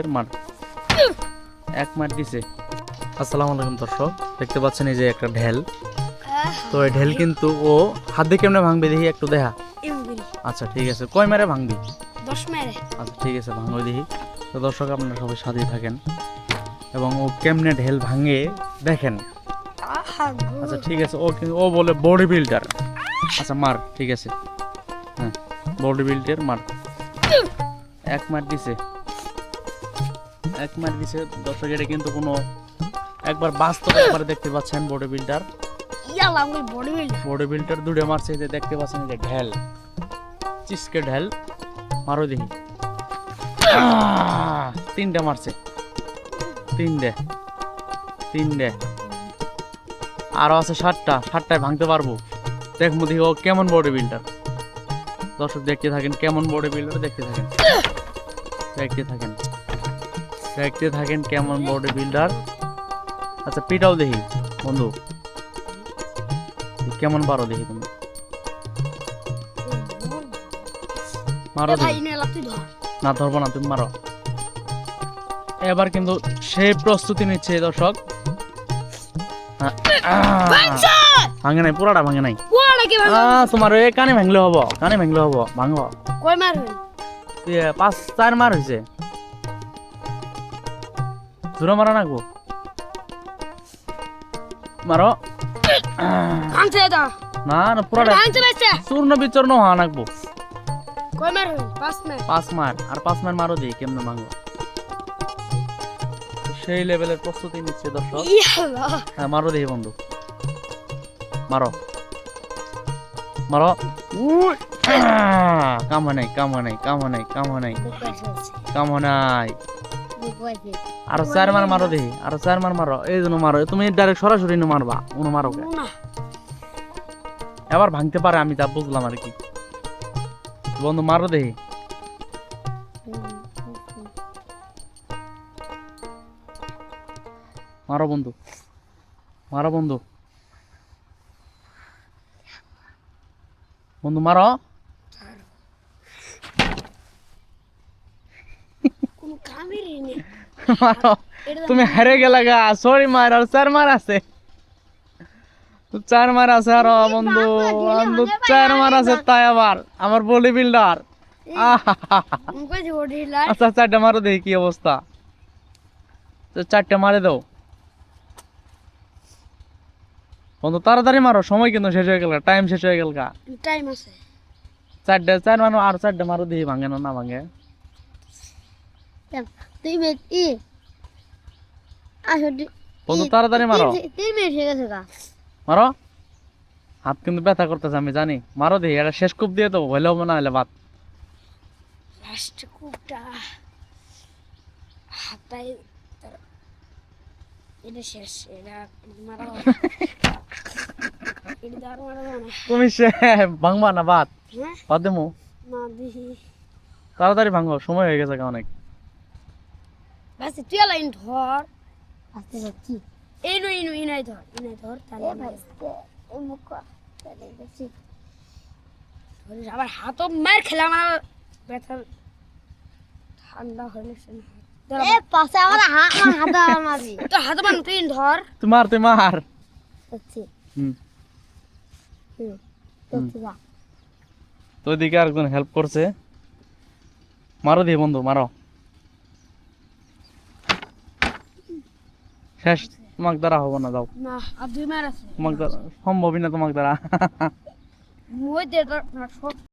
এর মার এক মার দিছে। আসসালামু আলাইকুম দর্শক। দেখতে পাচ্ছেন এই যে একটা ঢেল। তো এই ঢেল কিন্তু ও হাত দিয়ে কেমনে ভাঙবে দেখি একটু দেখা? আচ্ছা ঠিক আছে। কয় মেরে ভাঙবি? দশ মেরে। আচ্ছা ঠিক আছে ভাঙবে দেখি। তো দর্শক আপনারা সবাই সাথেই থাকেন। এবং ও কেমনে ঢেল ভাঙে দেখেন। আচ্ছা ঠিক আছে। ও ও বলে বডি বিল্ডার। আচ্ছা মার ঠিক আছে। হ্যাঁ বডি বিল্ডার মার। এক মার দিছে। এক মার দিছে দর্শক এটা কিন্তু কোনো একবার বাস্তবে একবার দেখতে পাচ্ছেন body builder body build body builder দুটো মারছে যে দেখতে পাচ্ছেন যে ঢেল। চিসকে ঢেল মারো দেখি আহ! তিনটা মারছে। তিনটে তিনটে। আরও আছে ষাটটা ষাটটায় ভাঙতে পারব। দেখ দেখি ও কেমন বডি বিল্ডার দর্শক দেখতে থাকেন কেমন বডি বিল্ডার দেখতে থাকেন। দেখতে থাকেন। দেখতে থাকেন কেমন বডি বিল্ডার আচ্ছা পিটাও দেখি বন্ধু। কেমন পারো দেখি তুমি? মারো নে ধরবো না তুমি মারো। এবার কিন্তু সেই প্রস্তুতি নিচ্ছে দর্শক। ভাঙে নাই পুরাটা ভাঙে নাই। তোমার এই কানে ভাঙলে হব কানে ভাঙলে হব ভাঙবো কয় এ, পাঁচ চার মার হয়েছে জোরে মারা নাকবো মারো। ভাঙছে এটা। না না পুরাটা ভাঙছে বেচে চূর্ণ বিচূর্ণ হওয়া নাকবো কয় মারবেন পাঁচ মার। পাঁচ মার। আর পাঁচ মার মারো দিই কেমনে ভাঙবো? সেই লেভেলের প্রস্তুতি নিচ্ছে দর্শক। হ্যাঁ মারো দেখি বন্ধু। মারো। মারো। উই! আহ! কাম হয় নাই কাম হয় নাই কাম হয় নাই কাম হয় নাই। কাম হয় নাই। আরও চার মার মারো দেখি আরও চার মার মারো এই জন্য মারো তুমি ডাইরেক্ট সরাসরি নো মারবা উনো মারো এবার ভাঙতে পারে আমি তা বুঝলাম আর কি। বন্ধু মারো দেখি মারো বন্ধু মারো বন্ধু। বন্ধু মারো কোন কামের নেই মারো তুমি হেরে গেলা গা। সরি মার আর চার মার আছে। চার মার আছে আর বন্ধু। বন্ধু চার মার আছে তাই আবার। আমার বডি বিল্ডার। আচ্ছা চারটা মারো দেখি কি অবস্থা। চারটা মারে দাও। বন্ধু তাড়াতাড়ি মারো। সময় কিন্তু শেষ হয়ে গেল টাইম শেষ হয়ে গেল গা। টাইম আছে। চারটে চার মানো আর চারটে মারো দেখি ভাঙে না না ভাঙে। তুই বেট ই। আসো বন্ধু তাড়াতাড়ি মারো। তিন মিনিট হয়ে গেছে গা। মারো। হাত কিন্তু ব্যথা করতেছে আমি জানি। মারো দেখি এটা শেষ কূপ দিয়ে তো হইলে হবে না হলে ভাত লাস্ট কুপটা। হাতায় এটা শেষ এটা মারা না। তুমি সে ভাঙবা না ভাত হ্যাঁ? ভাত দেবো। তাড়াতাড়ি ভাঙো সময় হয়ে গেছে অনেক। বাস তুই লাইন ধর। আস্তে যাচ্ছি এই ইনো ইনাই ধর ইনাই ধর তাহলে এই মুখ তাহলে দেখছি ধরিস আবার হাতও মার খেলে আমার ব্যথা ঠান্ডা হলে পাশে আমার হাত হাত তো হাত মান তুই ধর। তুই মার তুই মার। দেখছি হুম। হুম দেখছি তো ওইদিকে আরেকজন হেল্প করছে। মারো দিয়ে বন্ধু মারো। শেষ তোমাক দ্বারা হব না যাও। না আর দুই মার আছে। তোমাক দ্বারা সম্ভবই না তোমাক দ্বারা। মই